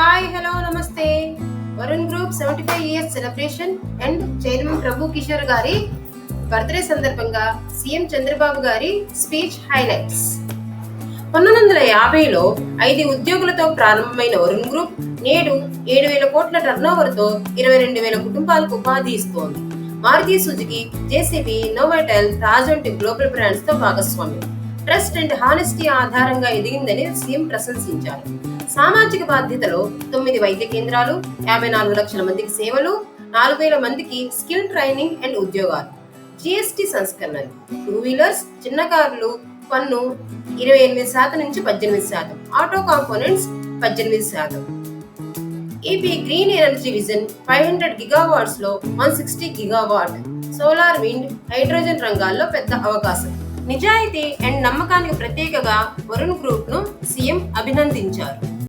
Hi hello నమస్తే. Varun group seventy five years celebration and chairman Prabhu Kishore గారి birthday సందర్భంగా CM Chandrababu గారి speech highlights పంతొమ్మిది వందల యాభైలో ఐదు ఉద్యోగులతో ప్రారంభమైన వరుణ్ గ్రూప్ నేడు ఏడు వేల కోట్ల టర్నోవర్తో ఇరవై రెండు వేల కుటుంబాలకు ఉపాధి ఇస్తోంది. Maruti Suzuki JCB Novotel Raj వంటి గ్లోబల్ బ్రాండ్స్తో భాగస్వామ్యం. ట్రస్ట్ అండ్ హానెస్టీ ఆధారంగా ఎదిగిందని సీఎం ప్రశంసించారు. సామాజిక బాధ్యతలో తొమ్మిది వైద్య కేంద్రాలు యాభై నాలుగు లక్షల మందికి సేవలు నాలుగు వేల మందికి స్కిల్ ట్రైనింగ్ అండ్ ఉద్యోగాలు. జిఎస్టి సంస్కరణలు టూ వీలర్స్ చిన్న కార్లు పన్ను ఇరవై ఎనిమిది శాతం నుంచి పద్దెనిమిది శాతం ఆటో కాంపోనెంట్స్ పద్దెనిమిది శాతం. AP green energy vision five hundred గిగావాట్స్లో one sixty gigawatt solar wind hydrogen రంగాల్లో పెద్ద అవకాశం. నిజాయితీ అండ్ నమ్మకానికి ప్రత్యేకగా వరుణ్ గ్రూప్ను సీఎం అభినందించారు.